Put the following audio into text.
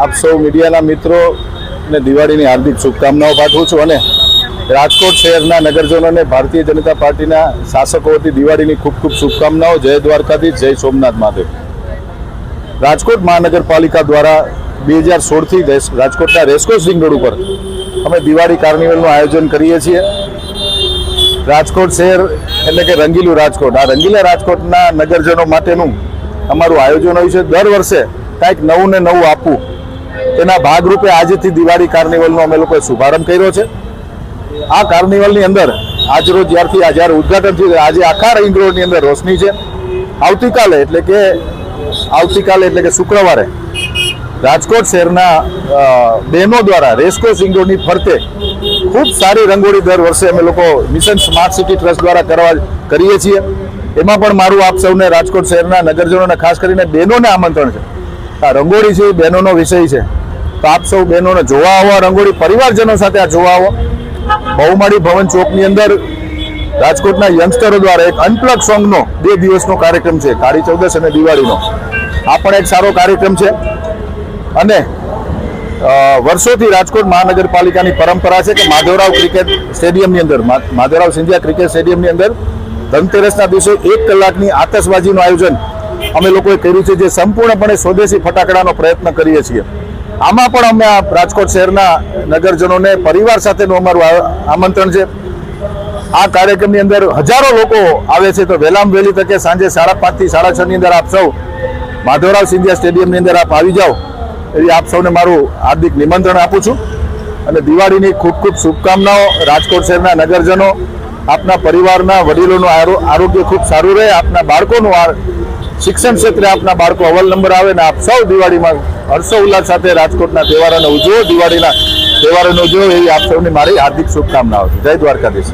આપ સૌ મીડિયાના મિત્રો ને દિવાળીની હાર્દિક શુભકામનાઓ પાઠવું છું અને રાજકોટ શહેરના નગરજનોને ભારતીય જનતા પાર્ટીના શાસકો વતી દિવાળીની ખૂબ ખૂબ શુભકામનાઓ. જય દ્વારકાધીશ, જય સોમનાથ મહાદેવ. રાજકોટ મહાનગરપાલિકા દ્વારા બે હજાર સોળથી રાજકોટના રેસકોર્સ રિંગ રોડ ઉપર અમે દિવાળી કાર્નિવલનું આયોજન કરીએ છીએ. રાજકોટ શહેર એટલે કે રંગીલું રાજકોટ. આ રંગીલા રાજકોટના નગરજનો માટેનું અમારું આયોજન હોય છે. દર વર્ષે કાંઈક નવું ને નવું આપવું. તેના ભાગરૂપે આજથી દિવાળી કાર્નિવલનો અમે લોકોએ શુભારંભ કર્યો છે. આ કાર્નિવલની અંદર આજરોજ જ્યારથી આ જ્યારે ઉદઘાટન થયું, આજે આખા રિંગ રોડની અંદર રોશની છે. આવતીકાલે એટલે કે આવતીકાલે એટલે કે શુક્રવારે રાજકોટ શહેરના બહેનો દ્વારા રેસકોર્સ રોડની ફરતે ખૂબ સારી રંગોળી દર વર્ષે અમે લોકો મિશન સ્માર્ટ સિટી ટ્રસ્ટ દ્વારા કરવા કરીએ છીએ. એમાં પણ મારું આપ સૌને રાજકોટ શહેરના નગરજનોને ખાસ કરીને બહેનોને આમંત્રણ છે. આ રંગોળી છે એ બહેનોનો વિષય છે. તો આપ સૌ બહેનોને જોવા આવો રંગોળી પરિવારજનો સાથે આ જોવા આવો. બહુમાળી ભવન ચોકની અંદર રાજકોટના યંગસ્ટરો દ્વારા એક અનપ્લગ સોંગનો બે દિવસનો કાર્યક્રમ છે, કાળી ચૌદશ અને દિવાળીનો. આ પણ એક સારો કાર્યક્રમ છે. અને વર્ષોથી રાજકોટ મહાનગરપાલિકાની પરંપરા છે કે માધવરાવ ક્રિકેટ સ્ટેડિયમની અંદર માધવરાવ સિંધિયા ક્રિકેટ સ્ટેડિયમની અંદર ધનતેરસના દિવસે એક કલાકની આતશબાજીનું આયોજન અમે લોકોએ કર્યું છે, જે સંપૂર્ણપણે સ્વદેશી ફટાકડાનો પ્રયત્ન કરીએ છીએ. આમાં પણ અમે આ રાજકોટ શહેરના નગરજનોને પરિવાર સાથેનું અમારું આમંત્રણ છે. આ કાર્યક્રમની અંદર હજારો લોકો આવે છે. તો વહેલામ વહેલી તકે સાંજે સાડા પાંચથી સાડા છની અંદર આપ સૌ માધવરાવ સિંધિયા સ્ટેડિયમની અંદર આપ આવી જાઓ. એવી આપ સૌને મારું હાર્દિક નિમંત્રણ આપું છું. અને દિવાળીની ખૂબ ખૂબ શુભકામનાઓ રાજકોટ શહેરના નગરજનો, આપના પરિવારના વડીલોનું આરો- આરોગ્ય ખૂબ સારું રહે, આપના બાળકોનું શિક્ષણ ક્ષેત્રે આપના બાળકો અવલ નંબર આવે ને આપ સૌ દિવાળીમાં હર્ષો ઉલ્લાસ સાથે રાજકોટના તહેવારોને ઉજવો, દિવાળીના તહેવારોને ઉજવો એવી આપ સૌની મારી હાર્દિક શુભકામનાઓ છે. જય દ્વારકાધીશ.